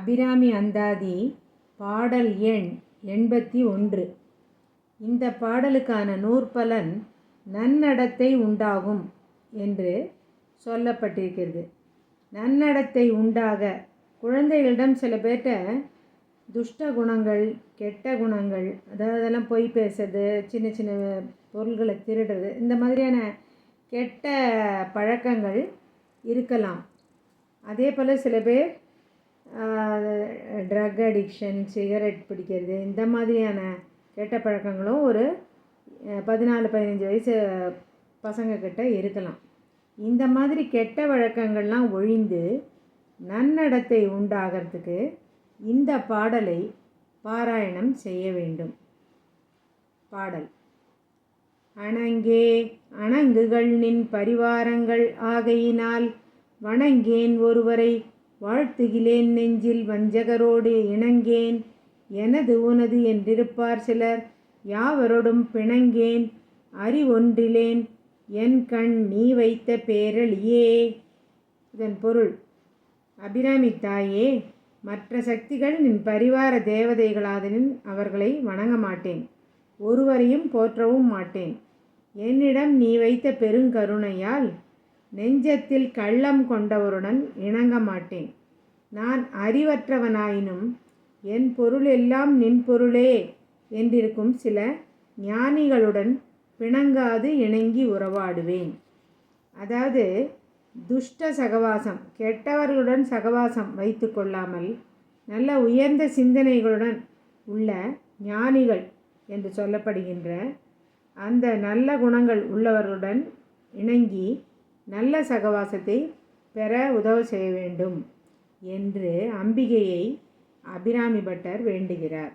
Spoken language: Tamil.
அபிராமி அந்தாதி பாடல் எண் எண்பத்தி ஒன்று. இந்த பாடலுக்கான நூற்பலன் நன்னடத்தை உண்டாகும் என்று சொல்லப்பட்டிருக்கிறது. நன்னடத்தை உண்டாக குழந்தைகளிடம் சில பேர்கிட்ட துஷ்ட குணங்கள் கெட்ட குணங்கள் அதாவது அதெல்லாம் பொய் பேசுறது சின்ன சின்ன பொருள்களை திருடுறது இந்த மாதிரியான கெட்ட பழக்கங்கள் இருக்கலாம். அதே போல் சில பேர் ட்ரக் அடிக்ஷன் சிகரெட் பிடிக்கிறது இந்த மாதிரியான கெட்ட பழக்கங்களும் ஒரு பதினாலு பதினஞ்சு வயசு பசங்கக்கிட்ட இருக்கலாம். இந்த மாதிரி கெட்ட வழக்கங்கள்லாம் ஒழிந்து நன்னடத்தை உண்டாகிறதுக்கு இந்த பாடலை பாராயணம் செய்ய வேண்டும். பாடல். அணங்கே அணங்குகள் நின் பரிவாரங்கள் ஆகையினால் வணங்கேன் ஒருவரை வாழ்த்துகிலேன் நெஞ்சில் வஞ்சகரோடு இணங்கேன். எனது உனது என்றிருப்பார் சிலர் யாவரோடும் பிணங்கேன். அறிவொன்றிலேன் என் கண் நீ வைத்த பேரழியே. இதன் பொருள் அபிராமி தாயே மற்ற சக்திகள் நின் பரிவார தேவதைகளாதனின் அவர்களை வணங்க மாட்டேன். ஒருவரையும் போற்றவும் மாட்டேன். என்னிடம் நீ வைத்த பெருங்கருணையால் நெஞ்சத்தில் கள்ளம் கொண்டவருடன் இணங்க மாட்டேன். நான் அறிவற்றவனாயினும் என் பொருள் எல்லாம் நின் பொருளே என்றிருக்கும் சில ஞானிகளுடன் பிணங்காது இணங்கி உறவாடுவேன். அதாவது துஷ்ட சகவாசம் கெட்டவர்களுடன் சகவாசம் வைத்து கொள்ளாமல் நல்ல உயர்ந்த சிந்தனைகளுடன் உள்ள ஞானிகள் என்று சொல்லப்படுகின்ற அந்த நல்ல குணங்கள் உள்ளவர்களுடன் இணங்கி நல்ல சகவாசத்தை பெற உதவ செய்ய வேண்டும் என்று அம்பிகையை அபிராமி பட்டர் வேண்டுகிறார்.